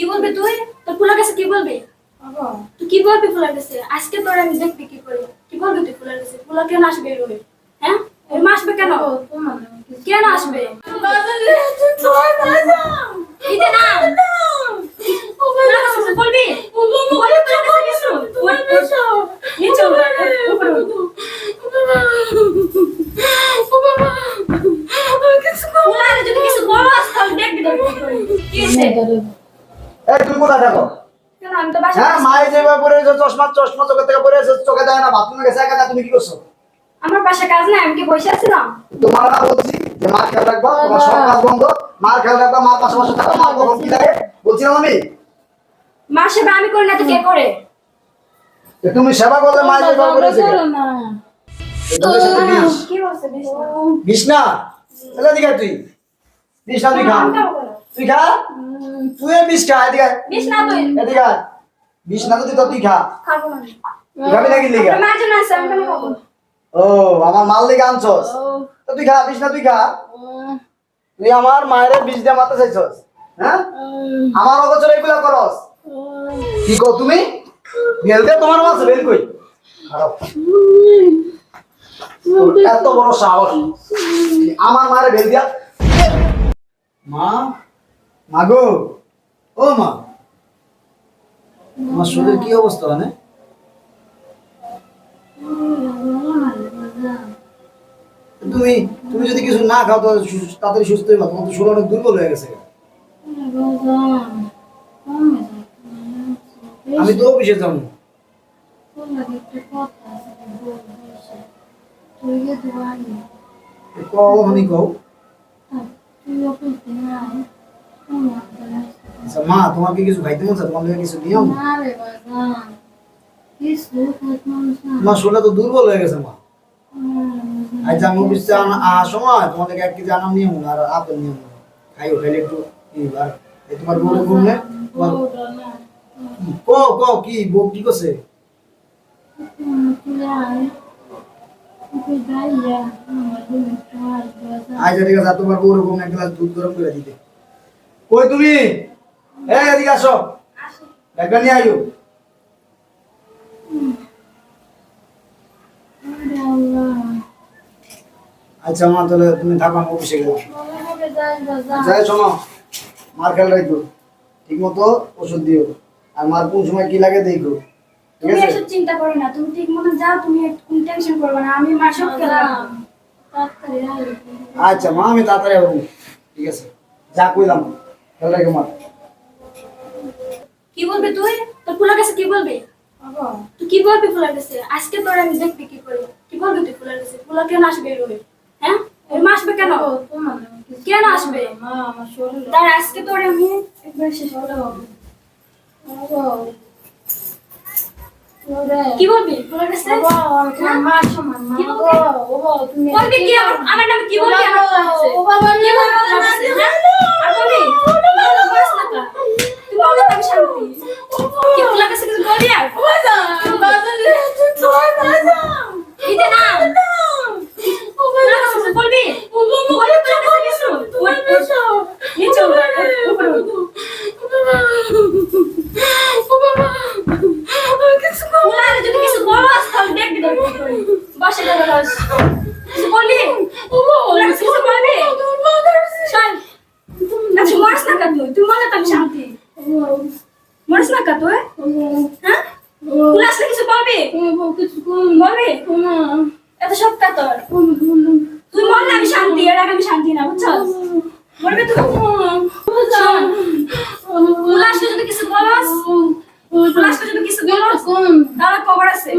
কি বলবি তুই? তোর ফুলার কাছে কি বলবি? তুই কি বলবি ফুলার কাছে? আজকে তোর আমি দেখবি কি করে কি বলবি তুই ফুলার কাছে? ফুলা কেন আসবে এরকম হ্যাঁ? এরকম আসবে কেন? কেন আসবে? দিতে না। বলবি? নিচে কোথায় থাকো কেন? আমি তো বাসা হ্যাঁ মায়ে যেভাবে পরে এসে চশমা চশমা চোখের থেকে পরে এসে চোখে দেয় না বাথরুমে গেছে একা তুমি কি করছ? আমার বাসা কাজ নাই আমি কি বসে আছিলাম? তোমার না বলছি যে মার খেয়াল রাখবা তোমার সব কাজ বন্ধ মার খেয়াল রাখবা মার পাশাপাশি থাকবা মার কখন কি লাগে বলছিলাম আমি। মার সেবা আমি করি না তো কে করে? তুমি সেবা করলে মায়ের বিষ। না। এলা দিকে তুই। বিষ না তুই খা। আমি খাব কেন? তুই খা তুই বিষ খা এদিকে। বেশ না তুই এদিকে। বিষ না তুই তো তুই খা খাব না। খাবি নাকি লিগা? মার জন্য আছে আমি কেন খাব? ও আমার মাল আনছস? তো তুই খা বিষ না তুই খা তুই আমার মায়ের বিষ দিয়ে মারতে চাইছস হ্যাঁ? আমার অগোচর এগুলা করস। কি কো তুমি? বেল দে তোমার মাছ বেল কই? খারাপ। এত বড় সাহস। আমার মায়ের বেল দিয়া মা মাগো ও মা। আমার শরীর কি অবস্থা মানে? তুমি তুমি যদি কিছু না খাও, তাহলে তাড়াতাড়ি সুস্থ হইবা তোমার তো শরীর অনেক দুর্বল হয়ে গেছে। আমি তো অফিসে যাব। কও। হানি কও আচ্ছা মা তোমার কি কিছু খাইতে মন চায়? তোমার কিছু নিয়ম? তোমার শরীরটা তো দুর্বল হয়ে গেছে মা। আজ আমি সময় তোমার এক কেজি আনাম নিয়ম আর আপেল নিয়ম। খাইও খাইলে একটু তোমার বললে তোমার ক ক কি বউ কি করছে? আজ ঠিক আছে তোমার বউরে বললে এক গ্লাস দুধ গরম করে দিতে। কই তুমি? এই এদিকে আসো। ব্যাগটা নিয়ে আইও আচ্ছা মা তাহলে তুমি থাকো আমি অফিসে গেলাম। যাই শোনো মার খেয়াল রাখো। ঠিক মতো ওষুধ দিও। আর মার কোন সময় কি লাগে দেখো। তুমি এসব চিন্তা করো না তুমি ঠিক মতো যাও তুমি কোন টেনশন করবে না আমি মার সব খেলাম আচ্ছা মা আমি তাড়াতাড়ি ঠিক আছে? যা কইলাম। খেয়াল রাখো মার কি বলবি তুই? তোর ফুলার কাছে কি বলবি? তুই কি বলবি ফুলার কাছে? আজকে তোর আমি দেখবি কি করে কি বলবি তুই ফুলার কাছে? ফুলা কেন আসবে এরকম হ্যাঁ? এরকম আসবে কেন? কেন আসবে? তার আজকে তোর আমি একবার শেষ করে হবে। কি বলবি ফুলার কাছে? বলবি? বলবি কি? আমার নামে কি? আর বলবি? বলিস না তো। তুই বললে তো আমি শান্তি। কি ফুলার কাছে কিছু বলবি আর? দিতে না। বলবি? যদি কিছু বলস, তাহলে দেখবি। বসে। কিছু বলবি? ফুলার কাছে বলবি? শোন, আচ্ছা, মরিস না কা তুই? মনে তো না কা তুই? হ্যাঁ? ফুল আসলে কিছু বলবি? বলবি? এত সত্য তোর। তুই মরলে আমি শান্তি, এর আগে আমি শান্তি না, বুঝছস? বলবি তুই? ফুল আসলে যদি কিছু বলস, ফুল আসলে যদি কিছু বলস, তাহলে খবর আছে।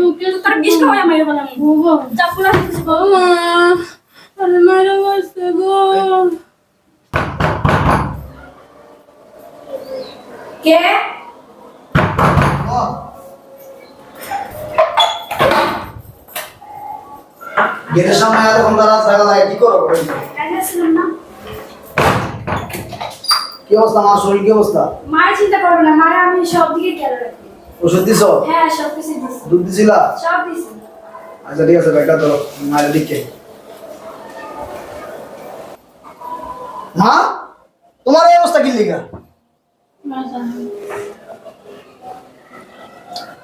তোর বিষ খাওয়াই আমি বললাম। যা ফুল আসলে কিছু বল। কে? গেটের সামনে এতক্ষণ দাঁড়া থাকা লাগে কি করো না? কি অবস্থা মার শরীর কি অবস্থা? মায়ের চিন্তা করবে না মারা আমি সব দিকে খেয়াল রাখি। ওষুধ দিছ? হ্যাঁ সব কিছু দিছি। দুধ দিছিলা? সব দিছি। আচ্ছা ঠিক আছে ব্যাগটা ধরো মায়ের দিকে। মা তোমার এই অবস্থা কি লিগা? বাজান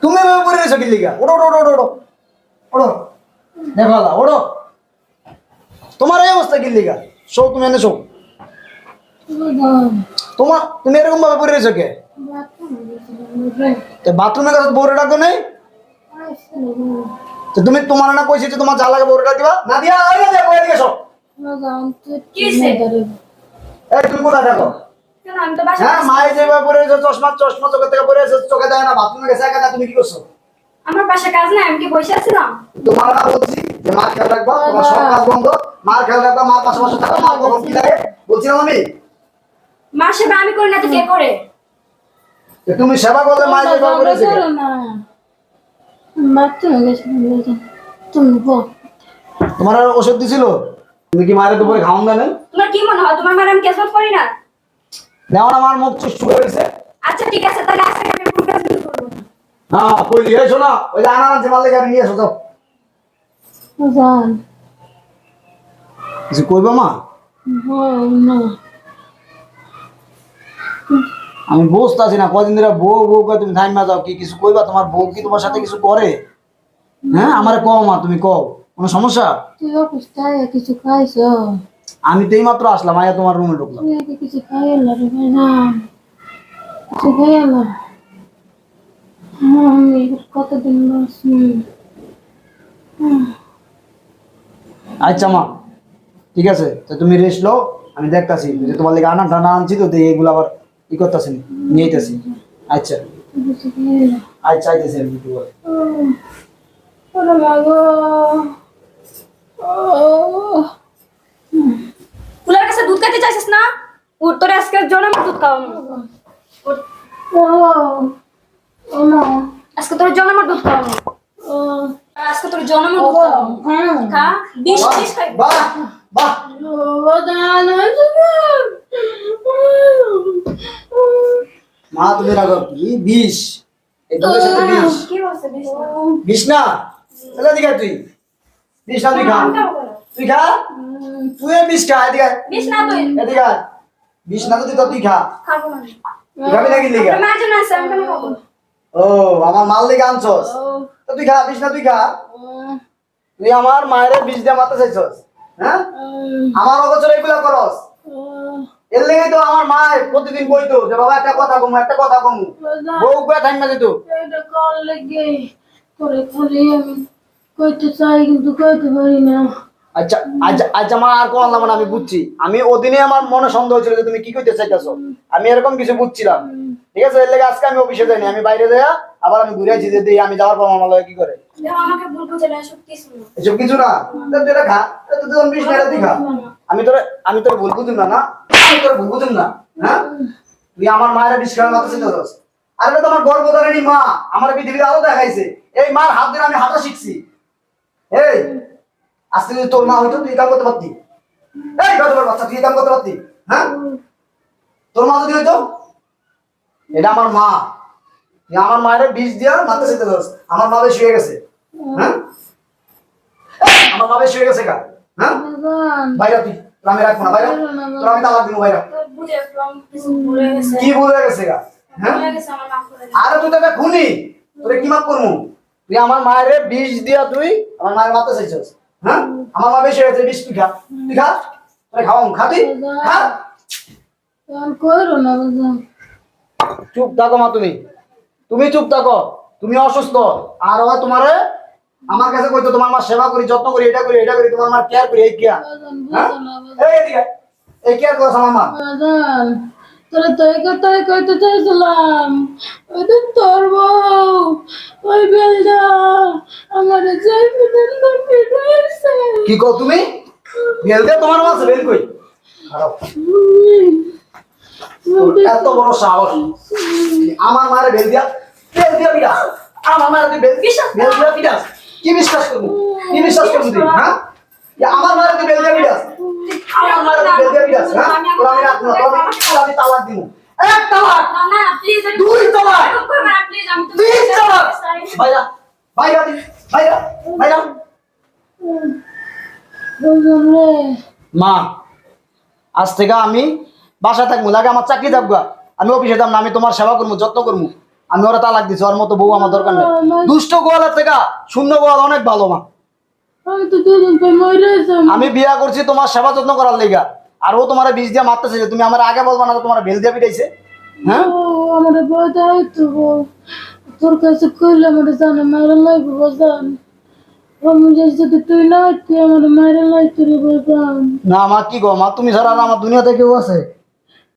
তুমি এভাবে পড়ে রয়েছো কি লিগা ওড়ো ওড়ো ওড়ো ওড়ো ওড়ো। দেখো ওড়ো। তোমার এই অবস্থা কি লিগা শো তুমি এনে শো তোমার তুমি এরকম ভাবে পড়ে রয়েছো কে? বাথরুমে গেছিলাম রে তো বাথরুমে কাছে বউরে ডাকো নেই? তো তুমি তোমার না কইছি যে তোমার যা লাগে বউরে ডাক দিবা? না দিয়া আই না এদিকে শো বাজান কি? এই তুমি কোথায় থাকো? হ্যাঁ মায়ে যেভাবে পড়ে রয়েছে চশমা চশমা চোখের থেকে পড়ে রয়েছে চোখে দেয় না বাথরুমে গেছে একা একা তুমি কি করছ? আমার পাশে কাজ নাই আমি কি বসে আছিলাম? তোমার না বলছি যে মার খেয়াল রাখবা তোমার সব কাজ বন্ধ মার খেয়াল রাখবা মার পাশে পাশে থাকো মার কখন কি লাগে বলছিলাম আমি। মার সেবা আমি করি না তো কে করে? তুমি সেবা করলে মায়ের করেছে তোমার আর ওষুধ দিছিল? তুমি কি মায়ের দুপুরে খাওয়ান দেন তোমার কি মনে হয়? তোমার মার আমি কেসবাস করি না? আমার মুখ চুষ শুরু হয়েছে আচ্ছা ঠিক আছে তাহলে আজকে আমি পুরো কাজ করব। হ্যাঁ কই ওই যে আনার আছে মালিক নিয়ে এসো তো বাজান কিছু কইবা মা? না। আমি বুঝতে আছি না কদিন ধরে বউ বউ করে তুমি থাইমা যাও কি কিছু কইবা? তোমার বউ কি তোমার সাথে কিছু করে? হ্যাঁ আমারে কও মা তুমি কও কোনো সমস্যা? তুই কিছু খাইছ? আমি তো এই মাত্র আসলাম আয়া তোমার রুমে ঢুকলাম কিছু খাই এলো কিছু খাই এলো কতদিন আচ্ছা মা ঠিক আছে তো তুমি রেস্ট লও আমি দেখতাছি। যে তোমার লেগে আনা টানা আনছি তো এইগুলো আবার ই করতেছি নিয়ে আইতাছি। আচ্ছা। আচ্ছা আইতাছি আমি একটু পরে। ওরে মাগো ও ফুলের কাছে দুধ খাইতে চাইছিস না উঠ তোর আজকে মা আজকে তোর জন্য আমার দুধ খাওয়াবো ও আজকে তোর জন্য আমার দুধ খাওয়াবো হ্যাঁ খা বিষ বিষ খাই বাহ বাহ। মা তুমি রাখো কি? বিষ বিষ কি না? তাহলে এদিকে তুই। বিষ না তুই খা? তুই খা। তুই বিষ খা এদিকে বিষ না তুই। এদিকে বিষ না তুই তো তুই খা খাব নাকি লিগা ও আমার মাল লিগা আনছস? তো তুই খা বিষ না তুই খা তুই আমার মায়ের বিষ দিয়ে মারতে চাইছস হ্যাঁ? আমার অগোচর এগুলা করস। এর লেগে তো আমার মা প্রতিদিন কইতো যে বাবা একটা কথা কমু একটা কথা কমু। বউ গুয়া থাইমা যেত এটা কল লেগে? আমি। কইতে চাই কিন্তু কইতে পারি না। আচ্ছা আজ আজ আমার আর কোন আমি বুঝছি। আমি ওদিনে আমার মনে সন্দেহ ছিল যে তুমি কি কইতে চাইতেছো। আমি এরকম কিছু বুঝছিলাম। ঠিক আছে? এর লেগে আজকে আমি অফিসে যাইনি। আমি বাইরে যাইয়া আবার আমি ঘুরে আছি যে দেই আমি যাওয়ার পর আমার কি করে? এসব কিছু না। এটা খা। তুই খা। আমি তোর আমি তোর ভুল বুঝুম না না? আমি তোর ভুল বুঝুম না হ্যাঁ তুই আমার মায়ের আর এটা তো আমার গর্ভধারিণী মা। আমার পৃথিবীর আলো দেখাইছে। এই মার হাত ধরে আমি হাঁটা শিখছি। এই আজকে যদি তোর মা হইতো তুই কাম করতে পারতি? এই বাচ্চা তুই কাম করতে পারতি? হ্যাঁ? তোর মা যদি হইতো এটা আমার মা। আমার মায়ের বিষ দিয়া মাথা চিন্তা করছ আমার মা বেশি হয়ে গেছে। হ্যাঁ? আমার মা বেশি হয়ে গেছে কা হ্যাঁ? বাইরে তুই তোর আমি রাখব না বাইরে তোর আমি তালাক দিব বাইরে কি ভুলে গেছে গা? হ্যাঁ। আরে তুই তো খুনি। তোরে কি মাপ করমু? তুই আমার মায়ের বিষ দিয়া তুই আমার মায়ের মারতে চাইছস হ্যাঁ? আমার মা বেশি হয়েছে বিষ তুই খা তুই খাওয়াম খা তুই। চুপ থাকো মা তুমি। তুমি চুপ থাকো। তুমি অসুস্থ। আর ওরা তোমারে আমার কাছে কইতো তোমার মা সেবা করি যত্ন করি এটা করি এটা করি তোমার মা কেয়ার করি এই কেয়ার হ্যাঁ? এই। কেয়ার করছ আমার মা। তোরা তো এই কথাই কইতে চাইছিলাম। ওই তো তোর বউ ওই বেলটা আমার যাই কি কও তুমি? বেল দে তোমার মা আছে বেল কই? এত বড় সাহস। আমার মায়ের বেল দিয়া বেল দিয়া বিরাস আমার মায়ের তুই বেল বেল দিয়া বিরাস কি বিশ্বাস করব? কি বিশ্বাস করব তুই হ্যাঁ? আমার মায়ের তুই বেল দিয়া আমার মায়ের তুই বেল দিয়া বিরাস হ্যাঁ আমি রাখব আমি- তালাক দিব। এক তালাক! না না প্লিজ দুই তলাক। প্লিজ আমি তো তিন তালাক বাইরা বাইরা তুই বাইরা বাইরা বুঝলাম রে মা আজ থেকে আমি বাসা থাকব লাগে আমার চাকরি গা। আমি অফিসে যাম না আমি তোমার সেবা করব যত্ন করব। আমি ওরা তালাক দিছি ওর মতো বউ আমার দরকার নেই। দুষ্ট গোয়ালের থেকে শূন্য গোয়াল অনেক ভালো মা। আমি বিয়া করছি তোমার সেবা যত্ন করার লেগা। আর ও তোমার বীজ দিয়ে মারতেছে তুমি আমার আগে বলবা না তোমার বেল দিয়ে পিটাইছে। হ্যাঁ? আমার দেয় তো বউ। তোর কাছে কইলে আমার জানে মারা লাগবে বাজান আমি যাই যদি তুই না মা কি গো মা? তুমি ছাড়া আমার দুনিয়াতে কেউ আছে?